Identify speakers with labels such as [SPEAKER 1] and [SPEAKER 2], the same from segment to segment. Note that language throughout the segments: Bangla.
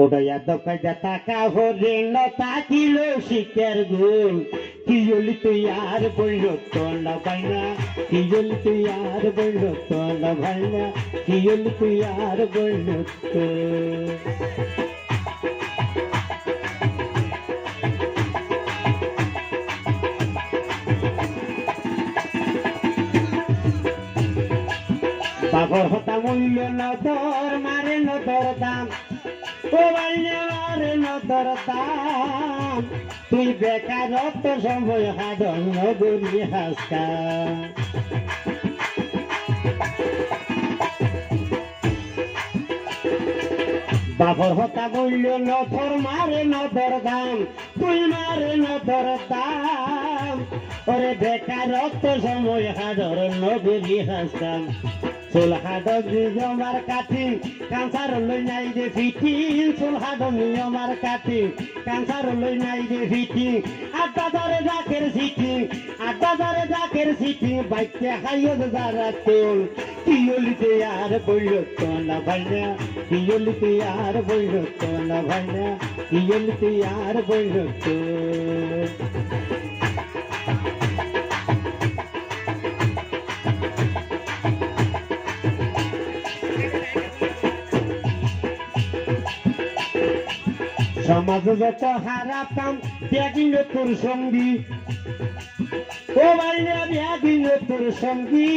[SPEAKER 1] ওডাইয়া দকাইয়া টাকা হরে ন তাকিল শিকার গুণ কিয়লি তুই আর বলল তো না বাইনা কিয়লি তুই আর বলল তো না ভাইনা কিয়লি তুই আর বলল তো হতা মূল্য নদর মারে নদর দাম। তুই বেকার তো সময় হাডন নগরী হাসকা। বাবর হতা বলল নথর মারে নদর দাম। তুই মারে নদর দাম। ওরে বেকার তো সময় হাডর নগরী হাসতাম নিয়মার কাঠি কাঁচার লই নাই দে ফিটি। চুল হাডর নিয়মার কাঠি কাঁচার লই নাই দে ফিটি। আড্ডা ধরে জাকের সিটি আড্ডা ধরে জাকের সিটি বাইকে হাইয় যারা তোল কিয়লিতে আর বইল তো না ভাইনা কিয়লিতে আর বইল তো না ভাইনা কিয়লিতে আর বইল সমাজ যত হারাপ কাম ব্যাগিন তোর সঙ্গী। ও বাইরে ব্যাগিন তোর সঙ্গী।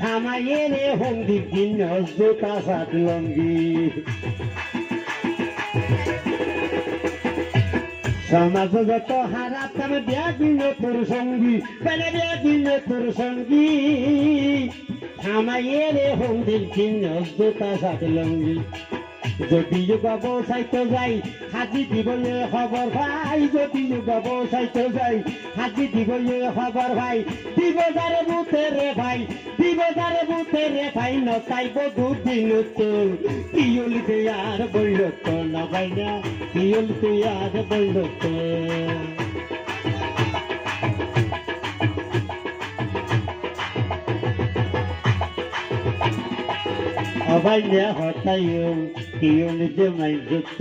[SPEAKER 1] থামাইয়ে রে হন্দি দিন জোতা সাত লঙ্গি। সমাজ যত হারাপ কাম ব্যাগিন তোর সঙ্গী। বেলে ব্যাগিন তোর সঙ্গী। থামাইয়ে রে হন্দির দিন জোতা সাত লঙ্গি। যদি যুগাব সাইতে যাই, হাজি দিবলে খবর ভাই যদি যুগাব সাইতে যাই, হাজি দিবলে খবর ভাই দিব যারে বুতে রে ভাই দিব যারে বুতে রে ভাই, নচাইব দুদিন তো। পিয়ল আর বলল তো না ভাই না পিয়ল আর বলল তো অবাইয়া হতায়ু কিয়ন যে মাই যুক্ত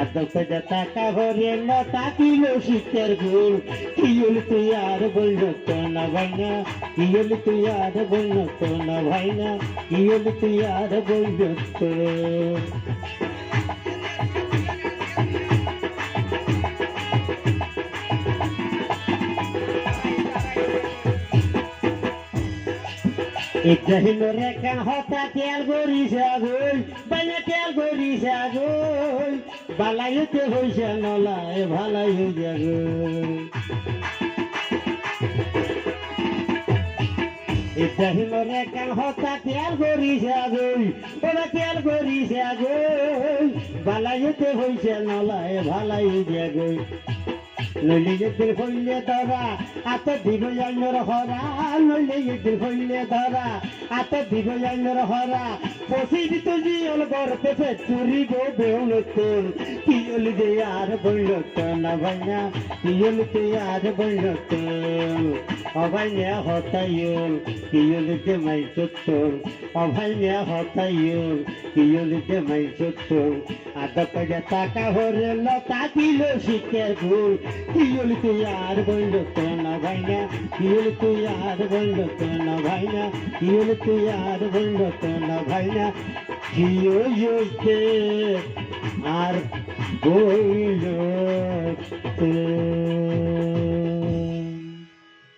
[SPEAKER 1] আদপে টাকা ভরে না তাকিল শীতের গুল কিউল তুই আর বলল তো না ভাইনা। কিউল তুই আর বলল তো না ভাইনা। কিউল তুই আর বলল তো ইব্রাহিম রেখা হতা তেল গরিছে আগই বাইনা তেল গরিছে আগই বালাইতে হইছে নলায় ভালাই যাগই ইব্রাহিম রেখা হতা তেল গরিছে আগই ওরা তেল গরিছে আগই বালাইতে হইছে নলায় ভালাই যাগই নইলে যেদিন হইলে ধরা আত দিব জানোর হরা, নইলে যেদিন হইলে ধরা আত দিব জানোর হরা। পশি দিত জিয়ল গর্তে ফে চুরি গো বেউল তোর। কিয়ল দে আর বইল তো না ভাইনা কিয়ল তে আর বইল তো অভাইনে হতাইল কিয়ল দে মাই চত্তর অভাইনে হতাইল কিয়ল দে মাই চত্তর আদা পাজা টাকা হরে লতা দিল শিখে ভুল। কিয়ল আর আর কেন ভাই না ভাইনা আর তুই কেন ভাই না ভাইনা আর তুই কেন ভাই না ভাইনা আর বইল তো